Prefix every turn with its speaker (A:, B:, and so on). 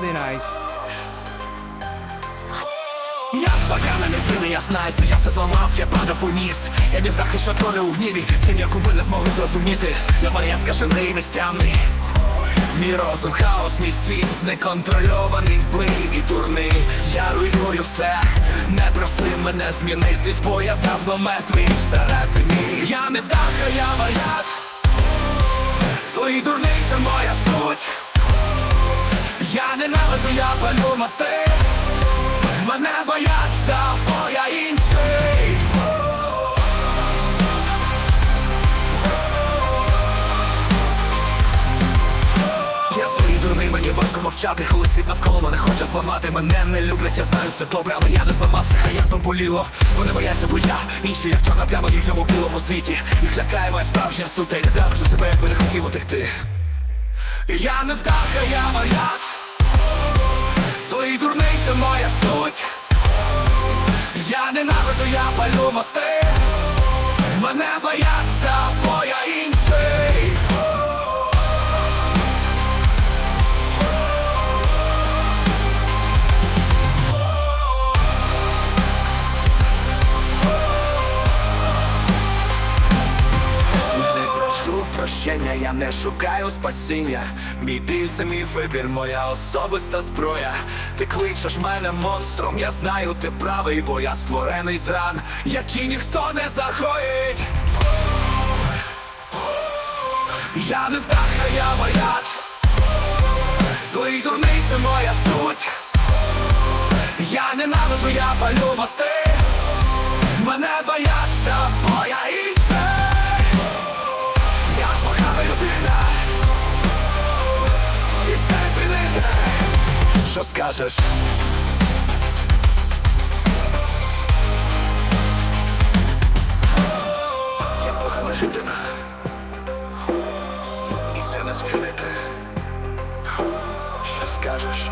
A: Ти найс.
B: Я погана людина, я знаю, це я все зламав, я падав у ніс Я не птахи, що творе у гніві, цим яку ви не змогли зрозуміти. Я варіант скажений, нестямний Мій розум, хаос, мій світ, неконтрольований, злий і дурний. Я руйную все, не проси мене змінитись, бо я давно мертвий всередині. Я не птаха, я варіант Злий дурний, ненавижу, я палю мости. Мене бояться, бо я інший. Я дурний, мені важко мовчати, коли світ навколо мене хоче зламати. Мене не люблять, я знаю все добре, але я не зламався, хай як би боліло. Вони бояться, бо я інший, як чорна пляма в їхньому білому світі. Їх лякає моя справжня суть, та завжди себе, якби не хотів утекти. Я не птаха, я варіант Злий дурний, це моя суть. Я ненавижу, я палю мости. Мене бояться, прощення, я не шукаю спасіння. Мій біль це мій вибір, моя особиста зброя. Ти кличеш мене монстром, я знаю, ти правий, бо я створений з ран, які ніхто не захоїть. Я не птаха, я варіант Злий дурний, це моя суть Я ненавижу, я палю мости Що скажеш? Я погана людина І це не змінити Що скажеш?